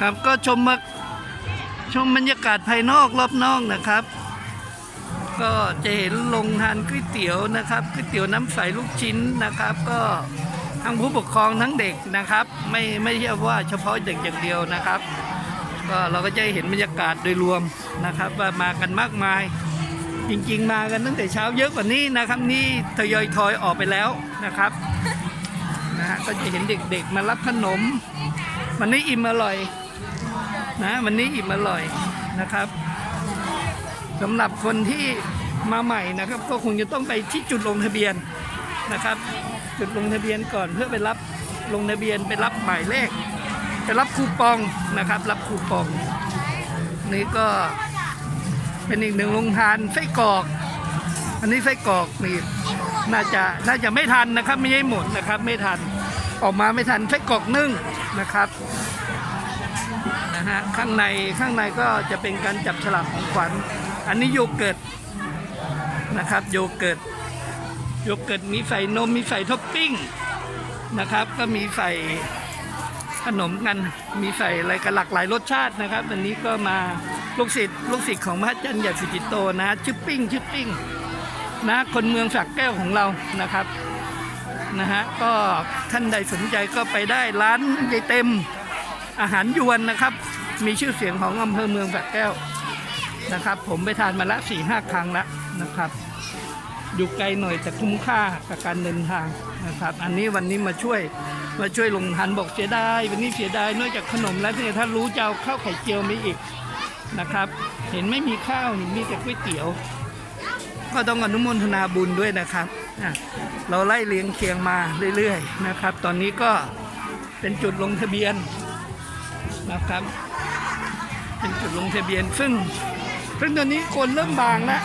ครับก็ชมมาชมบรรยากาศภายนอกรอบนอกนะครับ ก็จะเห็นลงทานก๋วยเตี๋ยวนะครับก๋วยเตี๋ยวน้ำใสลูกชิ้นนะครับ ก็ทั้งผู้ปกครองทั้งเด็กนะครับ ไม่ไม่ใช่ว่าเฉพาะเด็กอย่างเดียวนะครับ ก็เราก็จะเห็นบรรยากาศโดยรวมนะครับว่ามากันมากมาย จริงๆ มากันตั้งแต่เช้าเยอะกว่านี้นะครับนี่ทยอยทอยออกไปแล้วนะครับนะฮะก็จะเห็นเด็กๆมารับขนมวันนี้อิ่มอร่อย นะวันนี้อิ่มอร่อยนะครับสำหรับคนที่มาใหม่นะครับ ก็คงจะต้องไปที่จุดลงทะเบียนนะครับ จุดลงทะเบียนก่อนเพื่อไปรับลงทะเบียนไปรับหมายเลขไปรับคูปองนะครับ รับคูปอง นี่ก็เป็นอีกหนึ่งโรงทานไส้กรอก อันนี้ไส้กรอกนี่น่าจะน่าจะไม่ทันนะครับ ไม่ใช่หมดนะครับ ไม่ทันออกมาไม่ทันไส้กรอกนึ่งนะครับ นะฮะข้างในข้างในก็จะเป็นการจับฉลากของขวัญ อันนี้โยเกิร์ตนะครับโยเกิร์ตโยเกิร์ตมีใส่นมมีใส่ท็อปปิ้งนะครับ ก็มีใส่ขนมกันมีใส่อะไรกันหลากหลายรสชาตินะครับวันนี้ก็มาลูกศิษย์ลูกศิษย์ของพระอาจารย์ใหญ่สุจิโตนะชื่อปิ้งชื่อปิ้งนะคนเมืองสักแก้วของเรานะครับนะฮะก็ท่านใดสนใจก็ไปได้ร้านยายเต็ม อาหารยวนนะครับ มีชื่อเสียงของอำเภอเมืองสักแก้วนะครับ ผมไปทานมาละสี่ห้าครั้งแล้วนะครับ อยู่ไกลหน่อยแต่คุ้มค่ากับการเดินทางนะครับ อันนี้วันนี้มาช่วยมาช่วยลงทันบอกเสียดายวันนี้เสียดายนอกจากขนมแล้วเนี่ยถ้ารู้จะเอาข้าวไข่เจียวมาอีกนะครับ เห็นไม่มีข้าวเห็นมีแต่ก๋วยเตี๋ยว ก็ต้องอนุโมทนาบุญด้วยนะครับเราไล่เลียงเคียงมาเรื่อยๆนะครับ ตอนนี้ก็เป็นจุดลงทะเบียน นะครับ เป็นจุดลงทะเบียนซึ่งซึ่งตอนนี้คนเริ่มบางแล้ว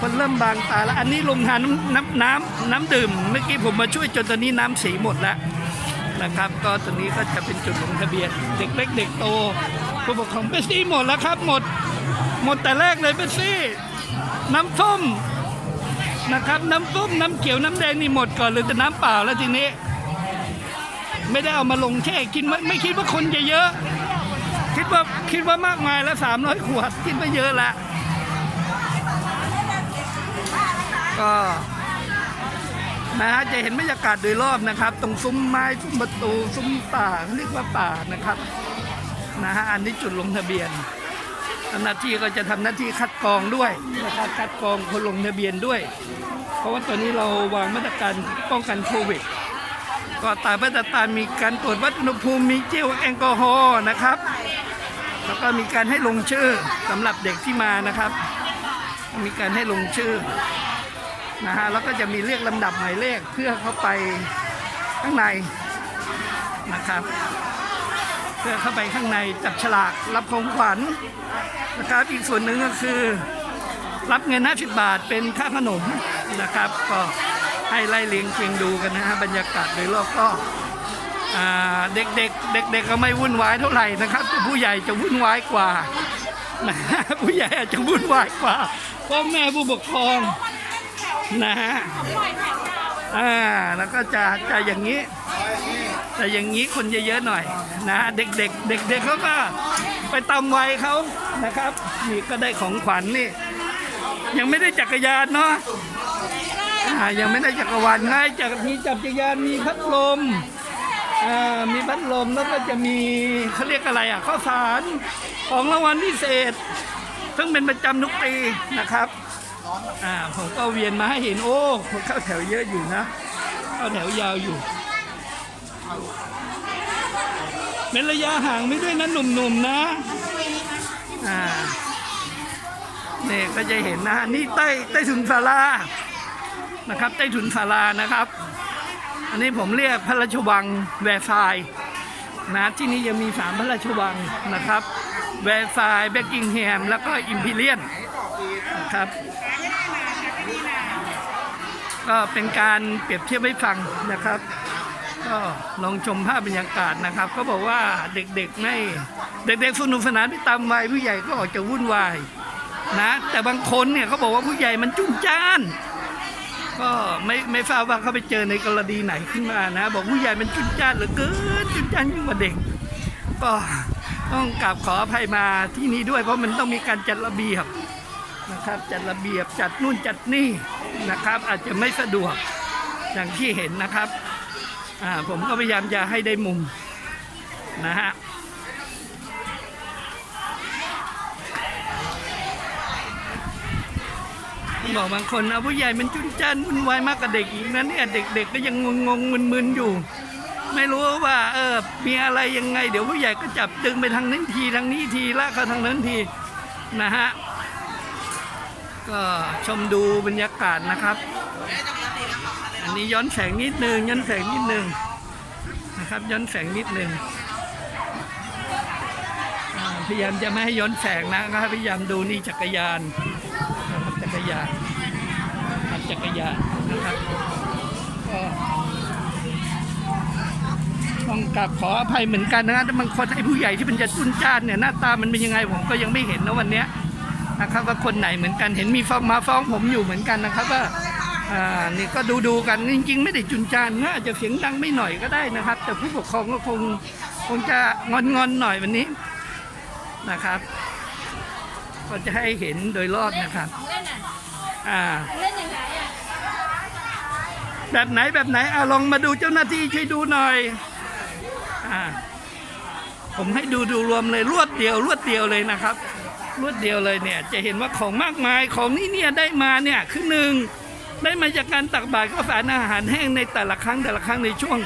คนเริ่มบางตาแล้วอันนี้ลงทานน้ำน้ำน้ำดื่มเมื่อกี้ผมมาช่วยจนตอนนี้น้ำสีหมดแล้วนะครับ ก็ตอนนี้ก็จะเป็นจุดลงทะเบียน เด็กเล็กเด็กโตผู้ปกครองเปปซี่หมดแล้วครับ หมดหมดแต่แรกเลยเปปซี่ น้ำส้มนะครับ น้ำส้มน้ำเขียวน้ำแดงนี่หมดก่อนเลยแต่น้ำเปล่าแล้วทีนี้ ไม่ได้เอามาลงแช่กินไม่ไม่คิดว่าคนจะเยอะ คิดว่าคิดว่ามากมายแล้วสามร้อยขวดคิดว่าเยอะละก็นะฮะจะเห็นบรรยากาศโดยรอบนะครับ ตรงซุ้มไม้ซุ้มประตูซุ้มป่าเขาเรียกว่าป่านะครับนะฮะอันนี้จุดลงทะเบียนหน้าที่ก็จะทำหน้าที่คัดกรองด้วยนะครับคัดกรองคนลงทะเบียนด้วย เพราะว่าตอนนี้เราวางมาตรการป้องกันโควิด ก็ตามมาตรการมีการตรวจวัดอุณหภูมิมีเจลแอลกอฮอล์นะครับ แล้วก็มีการให้ลงชื่อสำหรับเด็กที่มานะครับ มีการให้ลงชื่อนะฮะแล้วก็จะมีเรียกลำดับหมายเลขเพื่อเข้าไปข้างในนะครับ เพื่อเข้าไปข้างในจับฉลากรับของขวัญนะครับอีกส่วนหนึ่งก็คือ รับเงิน 50 บาทเป็นค่าขนมนะครับก็ ให้ไล่เลียงเคียงดูกันนะฮะบรรยากาศโดยรอบก็เด็กๆเด็กๆก็ไม่วุ่นวายเท่าไหร่นะครับแต่ผู้ใหญ่จะวุ่นวายกว่านะฮะผู้ใหญ่อาจจะวุ่นวายกว่าพ่อแม่ผู้ปกครองนะฮะอ่าแล้วก็จะจะอย่างนี้แต่อย่างนี้คนเยอะๆหน่อยนะเด็กๆเด็กๆเขาก็ไปตามวัยเขานะครับ นี่ก็ได้ของขวัญนี่ ยังไม่ได้จักรยานเนาะ อ่ายังไม่ได้จักรวาลง่ายจากมีจักรยานมีพัดลมอ่ามีพัดลมแล้วก็จะมีเขาเรียกอะไรอะข้าวสารของรางวัลพิเศษ ซึ่งเป็นประจำทุกปีนะครับอ่าผมก็เวียนมาให้เห็นโอ้คนเข้าแถวเยอะอยู่นะเข้าแถวยาวอยู่เป็นระยะห่างไม่ด้วยนะหนุ่มๆนะอ่าเนี่ก็จะเห็นนะนี่ใต้ใต้ถุนศาลา นะครับ ใต้ถุนศาลานะครับ อันนี้ผมเรียกพระราชวังแวร์ซายน์นะที่นี่ยังมีสามพระราชวังนะครับแวร์ซายน์เบกกิงแฮม แล้วก็อิมพีเรียนนะครับก็เป็นการเปรียบเทียบให้ฟังนะครับ ก็ลองชมภาพบรรยากาศนะครับ ก็บอกว่าเด็กๆไม่เด็กๆสนุกสนานไปตามวัยผู้ใหญ่ก็ออกจะวุ่นวายนะแต่บางคนเนี่ยเขาบอกว่าผู้ใหญ่มันจุ้งจ้าน ก็ไม่ไม่ทราบว่าเขาไปเจอในกรณีไหนขึ้นมานะ บอกผู้ใหญ่มันจุ้งจ้านเหลือเกินจุ้งจ้านยิ่งกว่าเด็ก ก็ต้องกราบขออภัยมาที่นี่ด้วย เพราะมันต้องมีการจัดระเบียบนะครับ จัดระเบียบจัดนู่นจัดนี่นะครับ อาจจะไม่สะดวกอย่างที่เห็นนะครับอ่าผมก็พยายามจะให้ได้มุมนะฮะ บอกบางคนเอาผู้ใหญ่มันจุนจ้านวุ่นวายมากกว่าเด็กอีกนะเนี่ยเด็ก ๆ ก็ยังงงๆมึนๆอยู่ ไม่รู้ว่า เออมีอะไรยังไง เดี๋ยวผู้ใหญ่ก็จับดึงไปทางนั้นทีทางนี้ทีลากเขาทางนั้นทีนะฮะก็ชมดูบรรยากาศนะครับ อันนี้ย้อนแสงนิดนึงย้อนแสงนิดนึงนะครับ ย้อนแสงนิดนึงอ่าพยายามจะไม่ให้ย้อนแสงนะครับพยายามดูนี่จักรยาน กรยานขับจักรยานนะครับก็ต้องกลับขออภัยเหมือนกันนะครับบางคนไอ้ผู้ใหญ่ที่มันจะจุนจ้านเนี่ยหน้าตามันเป็นยังไงผมก็ยังไม่เห็นนะวันเนี้ยนะครับว่าคนไหนเหมือนกันเห็นมีฟ้องมาฟ้องผมอยู่เหมือนกันนะครับว่าอ่านี่ก็ดูดูกันจริง ๆ ไม่ได้จุนจานนะอาจจะเสียงดังไม่หน่อยก็ได้นะครับ แต่ผู้ปกครองก็คงคงจะงอนๆหน่อยวันนี้นะครับ ก็จะให้เห็นโดยรอบนะครับ องเล่นอะอ่าของเล่นอย่างไรอะแบบไหนแบบไหนเอาลองมาดูเจ้าหน้าที่ช่วยดูหน่อยอ่าผมให้ดูดูรวมเลยรวดเดียว รวดเดียวเลยนะครับ รวดเดียวเลยเนี่ย จะเห็นว่าของมากมายของนี่เนี่ยได้มาเนี่ยคือหนึ่งได้มาจากการตักบาตรข้าวสารอาหารแห้งในแต่ละครั้งแต่ละครั้งในช่วง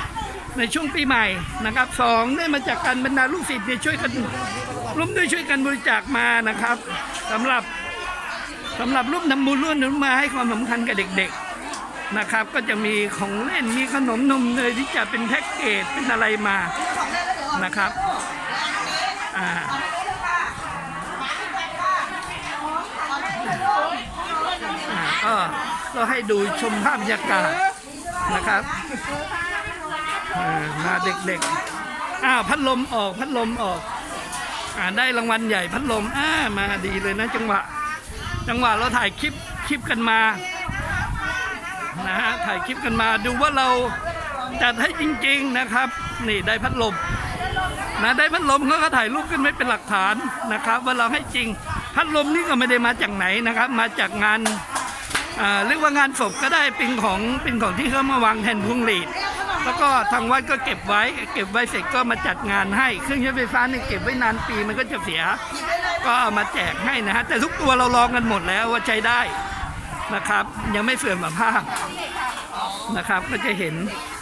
ในช่วงปีใหม่นะครับสองได้มาจากการบรรดาลูกศิษย์เนี่ยช่วยกันร่วมด้วยช่วยกันบริจาคมานะครับสำหรับ สำหรับร่วมทำบุญร่วมนุมาให้ความสำคัญกับเด็กๆนะครับ ก็จะมีของเล่นมีขนมนมเนยที่จะเป็นแพ็กเกจเป็นอะไรมานะครับอ่าก็ก็ให้ดูชมภาพบรรยากาศนะครับมาเด็กๆอ้าวพัดลมออกพัดลมออกอ่าได้รางวัลใหญ่พัดลมอ่ามาดีเลยนะจังหวะ จังหวะเราถ่ายคลิปคลิปกันมานะฮะถ่ายคลิปกันมาดูว่าเราจัดให้จริง ๆนะครับ นี่ได้พัดลมนะได้พัดลมเขาก็ถ่ายรูปขึ้นไว้เป็นหลักฐานนะครับ ว่าเราให้จริง พัดลมนี่ก็ไม่ได้มาจากไหนนะครับ มาจากงานเรียกว่างานศพก็ได้เป็นของเป็นของที่เขามาวางแทนพวงหลีด แล้วก็ทางวัดก็เก็บไว้ เก็บไว้เสร็จก็มาจัดงานให้เครื่องใช้ไฟฟ้าเนี่ยเก็บไว้นานปีมันก็จะเสีย ก็เอามาแจกให้นะฮะแต่ทุกตัวเราลองกันหมดแล้วว่าใช้ได้นะครับ ยังไม่เสื่อมสภาพนะครับ ก็จะเห็น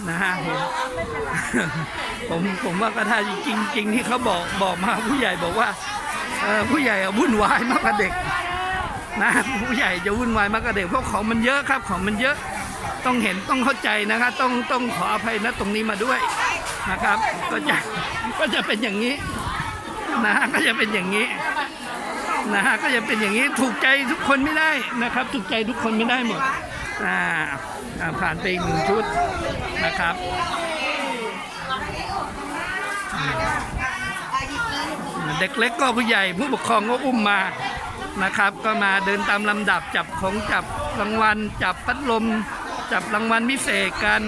นะฮะเห็นผมผมว่าก็ถ้าจริงจริงที่เขาบอกบอกมาผู้ใหญ่บอกว่าผู้ใหญ่วุ่นวายมากกว่าเด็กนะผู้ใหญ่จะวุ่นวายมากกว่าเด็กเพราะของมันเยอะครับของมันเยอะ ต้องเห็นต้องเข้าใจนะครับต้องต้องขออภัยนะตรงนี้มาด้วยนะครับ ก็จะก็จะเป็นอย่างนี้นะฮะก็จะเป็นอย่างนี้นะฮะก็จะเป็นอย่างนี้ถูกใจทุกคนไม่ได้นะครับ ถูกใจทุกคนไม่ได้หมดอ่าอ่าผ่านไปอีกหนึ่งชุดนะครับเด็กเล็กก็ผู้ใหญ่ผู้ปกครองก็อุ้มมานะครับ ก็มาเดินตามลำดับจับของจับรางวัลจับพัดลม จับรางวัลพิเศษกัน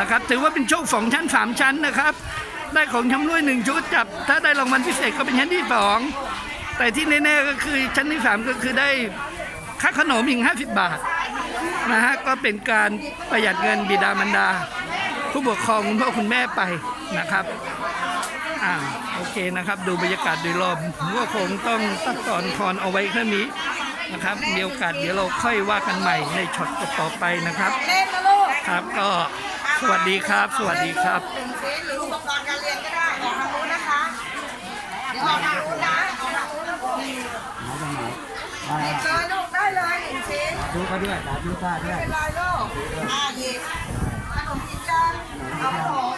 นะครับ ถือว่าเป็นโชคสองชั้นสามชั้นนะครับ ได้ของชำร่วยหนึ่งชุดจับ ถ้าได้รางวัลพิเศษก็เป็นชั้นที่สองแต่ที่แน่ๆก็คือชั้นที่สามก็คือได้ค่าขนมอีกห้าสิบบาทนะฮะก็เป็นการประหยัดเงินบิดามารดา ผู้ปกครองคุณพ่อคุณแม่ไปนะครับอ่าโอเคนะครับ ดูบรรยากาศโดยรอบผมก็คงต้องตัดตอนคอนเอาไว้แค่นี้ นะครับมีโอกาสเดี๋ยวเราค่อยว่ากันใหม่ในช็อตต่อๆไปนะครับ เล่นนะลูกครับก็สวัสดีครับ สวัสดีครับหนึ่งชิ้นหรืออุปกรณ์การเรียนก็ได้ออกทางนู้นนะคะ เดี๋ยวออกทางนู้นนะออกทางนู้นนะผมหยิบเลยลูกได้เลยหนึ่งชิ้นดูเขาด้วยสาธุป้าด้วยเป็นไรลูกอ่าหยิบขนมจีนกันเอาขนม